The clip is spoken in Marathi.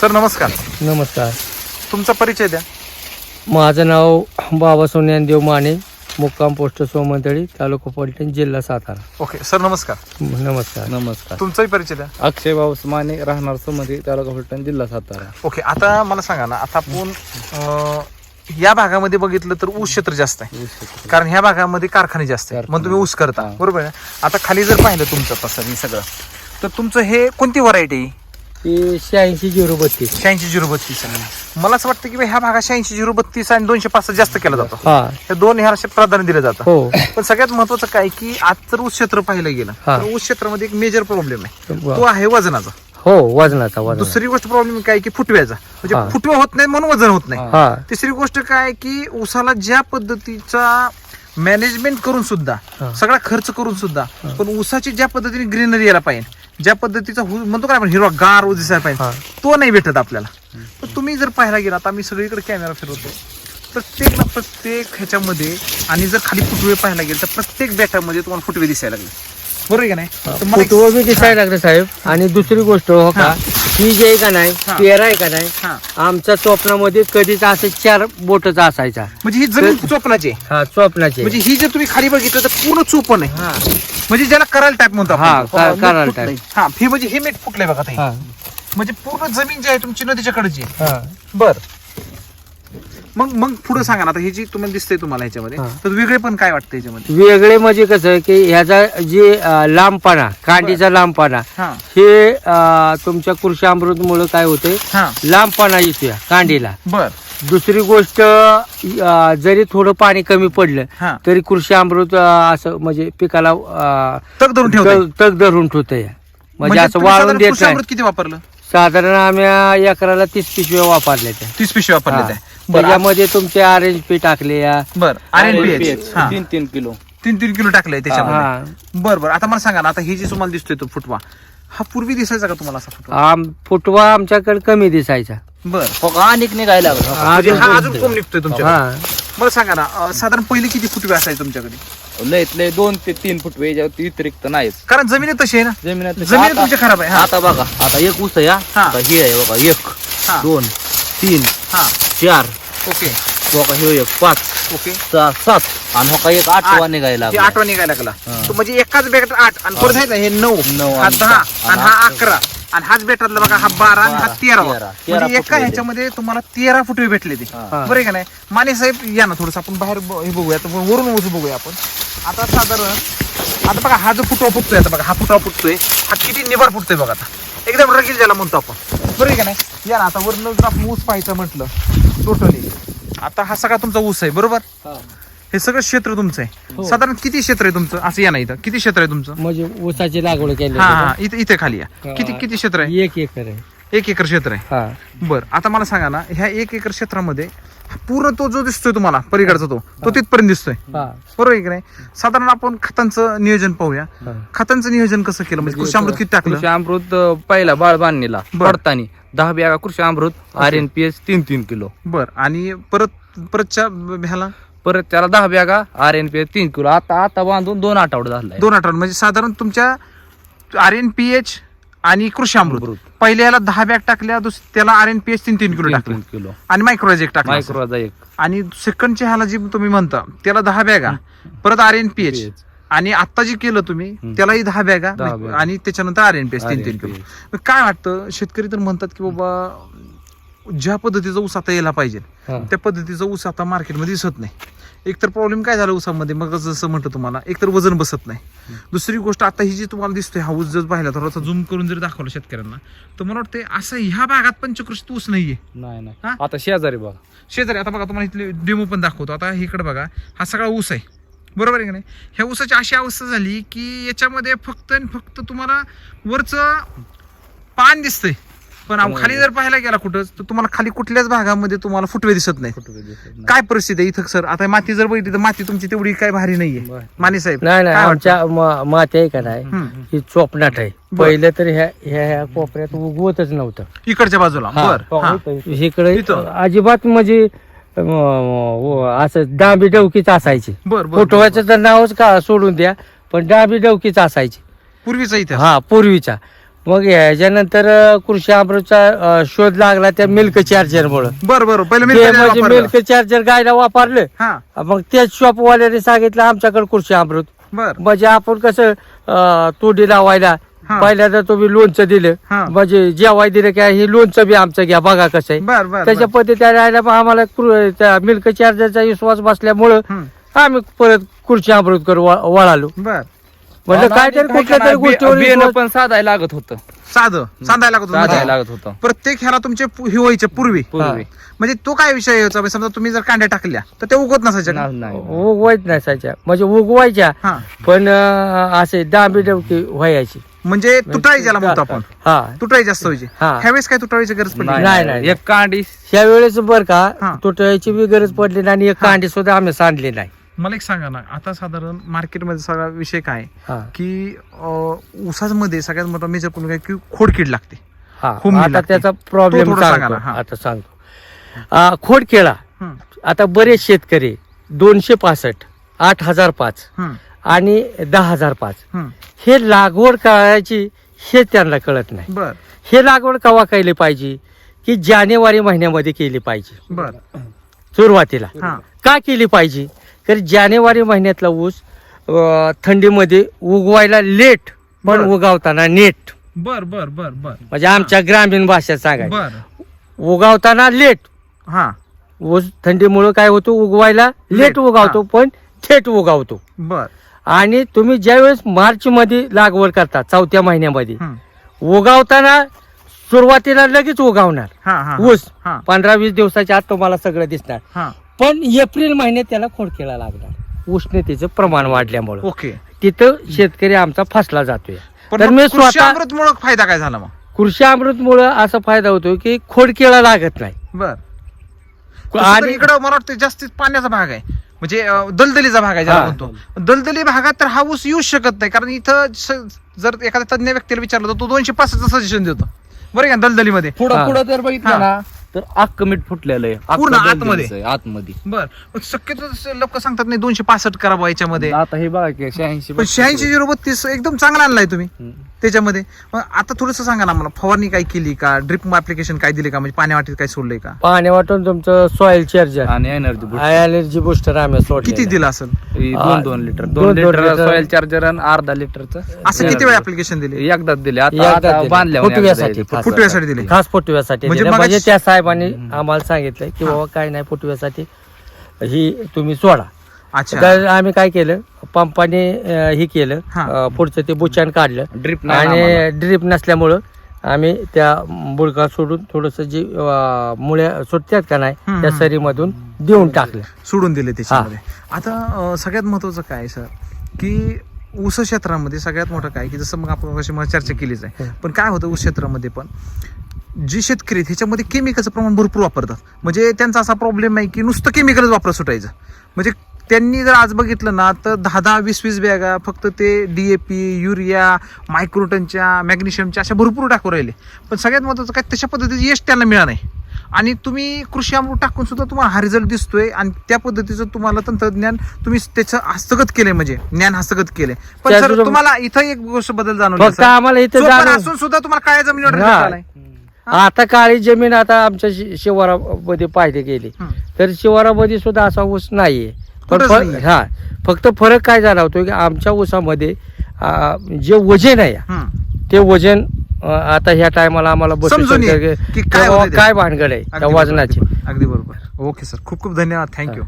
सर नमस्कार. नमस्कार. तुमचा परिचय द्या. माझं नाव बाबा सोन्यानदेव माने मुक्काम पोस्ट सोमंतळी तालुका पलटण जिल्हा सातारा. ओके सर नमस्कार. नमस्कार. नमस्कार. तुमचाही परिचय द्या. अक्षय बाबूस माने राहणार सोमध्ये तालुका फलटण जिल्हा सातारा. ओके आता मला सांगा ना आता आपण अं, या भागामध्ये बघितलं तर ऊस क्षेत्र जास्त आहे. कारण ह्या भागामध्ये कारखाने जास्त आहेत. मग तुम्ही ऊस करता. बरोबर आहे. आता खाली जर पाहिलं तुमचं तसं हे सगळं तर तुमचं हे कोणती व्हरायटी ते शहाऐंशी झिरो बत्तीस. शहाऐंशी झिरो बत्तीस मला असं वाटतं की बा ह्या भागात शहाऐंशी झिरो बत्तीस आणि दोनशे पाच जास्त केला जातो. हा. हे दोन ह्या प्राधान्य दिलं जातं. हो. पण सगळ्यात महत्वाचं काय की आज तर ऊस क्षेत्र पाहिलं गेलं. हा. तर ऊस क्षेत्रामध्ये एक मेजर प्रॉब्लेम आहे. वा. तो आहे वजनाचा. हो वजनाचा वजन दुसरी गोष्ट प्रॉब्लेम काय की फुटव्याचा. हा. म्हणजे फुटवा होत नाही म्हणून वजन होत नाही. हा. तिसरी गोष्ट काय की ऊसाला ज्या पद्धतीचा मॅनेजमेंट करून सुद्धा. सगळा खर्च करून सुद्धा पण ऊसाची ज्या पद्धतीने ग्रीनरी यायला पाहिजे ज्या पद्धतीचा म्हणतो का आपण हिरवा गार दिसायला. पाहिजे तो नाही भेटत आपल्याला. तर तुम्ही जर पाहायला गेला आता आम्ही सगळीकडे कॅमेरा फिरवतो. प्रत्येक ना प्रत्येक ह्याच्यामध्ये आणि जर खाली फुटवे पाहायला गेले तर प्रत्येक बॅटामध्ये तुम्हाला फुटवे दिसायला लागले. बरोबर आहे का नाही? तर मला एक- फोटो बी दिसायला लागले साहेब. आणि दुसरी गोष्ट हो का? हा. जे आहे का नाही हा. पेरा आहे का नाही हा आमच्या स्वप्नामध्ये कधीच असं चार बोटचा असायचा म्हणजे ही जमीन चोपणाची आहे. हा स्वप्नाचे म्हणजे ही जर तुम्ही खाली बघितलं तर पूर्ण चोपण आहे हा म्हणजे ज्याला करायला टाईप म्हणतो हा. का- कराल type. हा हे म्हणजे हे मीठ फुटलंय बघा ताई. हा म्हणजे पूर्ण जमीन जी आहे तुमची नदीच्या कडेची आहे हा बर मग मग पुढे सांगा ना आता हे जी तुम्हाला दिसतंय तुम्हाला ह्याच्यामध्ये हा. तर वेगळे पण काय वाटतं ह्याच्यामध्ये? वेगळे म्हणजे कसं की ह्याचा जे अं, लांबपणा कांडीचा लांबपणा हा. हे अं, तुमच्या कृषी अमृतमुळे काय होते? हा. लांबपणा येतो या कांडीला. बर. दुसरी गोष्ट अं, जरी थोडं पाणी कमी पडलं तरी कृषी अमृत अं, असं म्हणजे पिकाला अं, तग धरून ठेवतंय. तग धरून ठेवत म्हणजे म्हणजे असं वाळून देत नाही. अमृत किती वापरलं? साधारण आम्ही एकराला तीस पिशव्या वापरल्या त्या तीस पिशवी वापरले हा. ते. बर. त्याच्यामध्ये तुमचे ऑरेंज पी टाकले या. बर. आर एन पी एच हा. तीन तीन किलो. तीन तीन किलो टाकलंय त्याच्यामध्ये. हा. बर बर. आता मला सांगा ना आता हे जे तुम्हाला दिसतोय तो फुटवा हा पूर्वी दिसायचा का तुम्हाला असा फुटवा? आम फुटवा आमच्याकडे कमी दिसायचा. बर. फक्त अनेक निघायला लागला? म्हणजे हा अजून कोण निघतोय तुमच्याकडे. हा. मला सांगा ना अं, साधारण पहिले किती फुटवे असायचे तुमच्याकडे? लयत लय दोन ते तीन फूट वेळेच्या व्यतिरिक्त नाहीच कारण जमिनी तशी आहे ना जमिनीत जमीन आता- तुमची खराब आहे हा आता बघा आता एक ऊस आहे हा. हा. आता हे आहे बघा एक हा. दोन तीन हा चार ओके बघा हे एक पाच ओके सहा सात आणि हो का एक आठवा आठ. निघायला लागला. आठवा निघायला लागला हा. तो म्हणजे एकाच बेटात आठ आणि परत आहे ना हे नऊ नऊ हा आणि दहा दहा. आणि हा अकरा आणि हाच बेटातला बघा हा बारा आणि हा तेरा. म्हणजे एका फुटवे ह्याच्यामध्ये तुम्हाला तेरा फुटवे भेटले ते. बरं आहे का नाही? माने साहेब या ना थोडस आपण बाहेर ब- हे बघूया. आता वरून वजू बघूया आपण. आता साधारण आता बघा हा जो फुटवा फुटतोय आता बघा हा फुटवा फुटतोय. हा किती निभार फुटतोय बघा आता. एकदम रगील ज्याला म्हणतो आपण. बरं आहे का नाही? या ना आता वरून जर आपण ऊस पाहायचं म्हटलं टोटली. आता हा सगळा तुमचा ऊस आहे बरोबर? हे सगळं क्षेत्र तुमचं आहे. हो. साधारण किती क्षेत्र आहे तुमचं? असं या ना इथं. किती क्षेत्र आहे तुमचं? म्हणजे ऊसाची लागवड केली. हा हा इथे इथे खाली या. किती किती क्षेत्र आहे? एक एकर आहे. एक एकर क्षेत्र आहे. हा. बर आता मला सांगा ना ह्या एक एकर क्षेत्रामध्ये पूर्ण तो जो दिसतोय तुम्हाला पलीकडचा तो तो तिथपर्यंत दिसतोय. हा. बरोबर आहे की नाही? साधारण आपण खतांचं नियोजन पाहूया. हा. खतांचं नियोजन कसं केलं? म्हणजे कृषी अमृत किती टाकलं? कृषी अमृत अं, पहिला बाळ बांधणीला बर. पडतानी दहा बॅगा Krishi Amrut R N P S तीन तीन किलो. बर आणि परत परतच्या ह्याला? परत त्याला दहा बॅगा आर एन पी तीन किलो. आता आता बांधून दोन आठवडे झालाय दोन आठवड. म्हणजे साधारण तुमच्या आर एन पी एच आणि कृषी अमृत. अमृत. पहिल्याला दहा बॅग टाकल्या त्याला आर एन पी एच तीन तीन किलो टाकलं. किलो. आणि मायक्रोज एक टाकला मायक्रोचा एक. आणि सेकंडच्या ह्याला जी तुम्ही म्हणता त्याला दहा बॅगा. परत आर एन पी एच. आणि आता जे केलं तुम्ही. त्यालाही दहा बॅगा. आणि त्याच्यानंतर आर एन पी एच तीन तीन किलो. काय वाटतं? शेतकरी तर म्हणतात की बाबा ज्या पद्धतीचा ऊस आता यायला पाहिजे. त्या पद्धतीचा ऊस आता मार्केटमध्ये दिसत नाही. एक तर प्रॉब्लेम काय झाला ऊसामध्ये? मग जसं म्हटलं तुम्हाला एक तर वजन बसत नाही. दुसरी गोष्ट आता ही जी तुम्हाला दिसतोय हा ऊस जर पाहिला थोडासा झूम करून जर दाखवला शेतकऱ्यांना तर मला वाटतं असं ह्या भागात पंचकृषीत ऊस नाहीये. नाही नाही? आता शेजारी बघा. शेजारी आता बघा तुम्हाला इथले डेमो पण दाखवतो. आता इकडे बघा हा सगळा ऊस आहे. बरोबर आहे का नाही? ह्या ऊसाची अशी अवस्था झाली की याच्यामध्ये फक्त आणि फक्त तुम्हाला वरचं पान दिसतंय. पण अहो खाली जर पाहायला गेला कुठं तर तुम्हाला खाली कुठल्याच भागामध्ये तुम्हाला फुटवे दिसत नाही फुटवे दिसत नाही. काय परिस्थिती आहे इथं सर आता माती जर बघितली तर माती तुमची तेवढी काय भारी नाहीये बरं. माने साहेब नाही नाही काय वाटतं? आमच्या म- माती आहे का नाही हम्म. ही चोपनाट आहे बर. पहिलं तर ह्या ह्या ह्या कोपऱ्यात उगवतच नव्हतं इकडच्या बाजूला हा. बर हा. इकडे इथं? अजिबात म्हणजे अं, व- असं डांबी डवकीच असायची बर बर फोटोवाचं तर नावच का सोडून द्या पण डांबी डवकीच असायची पूर्वीचा इतिहास हा पूर्वीचा मग ह्याच्यानंतर अं, कृषी अमृतचा अं, शोध लागला त्या मिल्क चार्जर मुळे बरं बरं. पहिले ते म्हणजे. मिल्क चार्जर गायला वापरलं. हा. मग त्याच शॉपवाल्याने सांगितलं आमच्याकडे कृषी अमृत. बर. म्हणजे आपण कसं अं, तोडी लावायला हा. पहिल्यांदा तुम्ही लोणचं दिलं. म्हणजे जेवाय दिलं की हे लोणचं बी आमचं घ्या बघा कसं आहे. बर बर त्याच्या पद्धतीने राहिला मग आम्हाला कृ- त्या मिल्क चार्जरचा विश्वास बसल्यामुळं हम्म. आम्ही परत खुर्ची अमृत करू वळालो. बर. म्हणजे काहीतरी कुठल्या तरी गोष्टीवर बियाणं विश्वास- पण साधायला लागत होतं. साधं सांधायला लागत होतं. साधायला म्हणजे लागत होतं. प्रत्येक ह्याला तुमचे पु- हे व्हायचे पूर्वी. पूर्वी. म्हणजे तो काय विषय यायचा? म्हणजे समजा तुम्ही जर कांड्या टाकल्या तर ते उगवत नसायच्या का? नाही, नाही. उगवायच नसायच्या. म्हणजे उगवायच्या हा. पण अं, असे डांबी डबकी व्हायची. म्हणजे तुटाळी ज्याला म्हणतो आपण. हा तुटाळी जास्त व्हायची. हा. ह्यावेळेस काय तुटाळीची गरज पडली? नाही, नाही एक कांडी. त्या वेळेस बर का हा. तुटायची बी गरज पडली नाही आणि एक कांडी सुद्धा आम्ही सांडली नाही. मला एक सांगा ना आता साधारण मार्केटमध्ये सगळा विषय काय? हा. की ऊसामध्ये सगळ्यात मोठा मेजर कोण काय की खोडकीड लागते. हा आता लागते. त्याचा प्रॉब्लेम थोडा सांगा सांगतो ना, हा. आता सांगतो. खोडकेळा हम्म, आता बरेच शेतकरी दोनशे पासष्ट आठ हजार पाच हम्म, आणि दहा हजार पाच. हम्म. हे लागवड करायची हे त्यांना कळत नाही. बर. हे लागवड कवा केली पाहिजे? की जानेवारी महिन्यामध्ये केली पाहिजे. बर. सुरुवातीला. हा. का केली पाहिजे? तर जानेवारी महिन्यातला ऊस थंडीमध्ये उगवायला लेट पण बरं. उगावताना नेट बर बर बर बर. म्हणजे आमच्या ग्रामीण भाषेत सांगायचं. बर. उगावताना लेट हा. ऊस थंडीमुळे काय होतो? उगवायला लेट, उगावतो पण थेट उगावतो. बर. आणि तुम्ही ज्यावेळेस मार्च मध्ये लागवड करता चौथ्या महिन्यामध्ये. उगावताना सुरुवातीला लगेच उगावणार हा हा. ऊस. हा. पंधरा वीस दिवसाच्या आत तुम्हाला सगळं दिसणार. हा. पण एप्रिल महिन्यात त्याला खोडकेला लागणार. उष्णतेचं प्रमाण वाढल्यामुळे. ओके. तिथं शेतकरी आमचा फसला जातोय. तर मी कृषी स्वतः अमृतमुळे फायदा काय झाला मग? कृषी अमृत मुळे असा फायदा होतो की खोडकेला लागत नाही. बर. आणि- इकडं मला वाटतं जास्तीत पाण्याचा भाग आहे. म्हणजे अं, दलदलीचा भाग आहे ज्याला हा. म्हणतो. दलदली भागात तर हा ऊस येऊच शकत नाही. कारण इथं स- जर एखाद्या तज्ञ व्यक्तीला विचारलं तर तो दोनशे पासष्ट सजेशन देतो. बरं का दलदलीमध्ये? पुढं हा. पुढं जर बघितलं हा. ना तर अख्ख मीठ फुटलेलं आहे. अख्खं पूर्ण आतमध्ये? आहे, आतमध्ये. बर. शक्यतो लोक सांगतात नाही दोनशे पासष्ट करा बुवा याच्यामध्ये. आता हे बघा की शहाऐंशी पण शहाऐंशी झिरो बत्तीस एकदम चांगला आणलाय तुम्ही. त्याच्यामध्ये. मग आता थोडस सांगा ना मला फवारणी काय केली का? ड्रिप ऍप्लिकेशन काय दिले का? म्हणजे पाण्या वाटीत काय सोडलंय का? पाणी वाटून तुमचं सॉइल चार्जर आणि एनर्जी एनर्जी बुस्टर आम्ही सोडले किती दिलं असेल? दोन दोन लिटर दोन- दोन दोन लिटर लिटर. सॉइल चार्जर आणि अर्धा लिटरचं असं किती वेळ ऍप्लिकेशन दिले? एकदाच दिले. आता एकदाच आता दिले. बांधल्यावर फुटव्यासाठी. फुटव्यासाठी दिले. खास फुटव्यासाठी म्हणजे दिलं. म्हणजे त्या साहेबांनी आम्हाला सांगितलंय की बाबा काय नाही फुटव्यासाठी ही तुम्ही सोडा. अच्छा. तर आम्ही काय केलं पंपाने अं, हे केलं हा. अं, पुढचं ते बुचान काढलं. ड्रिप नाही आम्हाला. आणि ड्रीप नसल्यामुळं आम्ही त्या बुडका सोडून थोडस जे अं, मुळ्या सुटतात का नाही हम्म, त्या हम्म. सरीमधून देऊन टाकलं. सोडून दिले त्याच्यामध्ये आता अं, सगळ्यात महत्वाचं काय सर? की ऊस क्षेत्रामध्ये सगळ्यात मोठं काय की जसं मग आपण कशी चर्चा केलीच आहे. पण काय होतं ऊस क्षेत्रामध्ये पण? जे शेतकरी आहेत, ह्याच्यामध्ये केमिकलचं प्रमाण भरपूर वापरतात. म्हणजे त्यांचा असा प्रॉब्लेम नाही की नुसतं केमिकलच वापरत सुटायचं. म्हणजे त्यांनी जर आज बघितलं ना तर दहा दहा वीस वीस बॅगा फक्त ते डीएपी युरिया मायक्रोटनच्या मॅग्नेशियमच्या अशा भरपूर टाकू राहिले. पण सगळ्यात महत्वाचं काय तशा पद्धतीचं यश त्यांना मिळालं नाही. आणि तुम्ही कृषी अमृत टाकून सुद्धा तुम्हाला हा रिझल्ट दिसतोय आणि त्या पद्धतीचं तुम्हाला तंत्रज्ञान तुम्ही त्याचं हस्तगत केलंय म्हणजे ज्ञान हस्तगत केलंय. पण सर तुम्हाला इथं एक गोष्ट बदल जाणवली. आम्हाला इथे असून सुद्धा तुम्हाला काळ्या जमिनीवर. आता काळी जमीन आता आमच्या शि- शिवारामध्ये पाहिली गेली हं. तर शिवारामध्ये सुद्धा असा ऊस नाहीये पण कुठंच फ- नाहीये. हा फक्त फरक काय झाला होतो की आमच्या ऊसामध्ये आ, जे वजन आहे. ते वजन अ, आता ह्या टायमाला आम्हाला बसू समजून शकतं ये की- की की काय बाबा होतं ते. काय भानगड आहे त्या बरोबर, वजनाची. अगदी बरोबर ओके सर खूप खूप धन्यवाद थँक्यू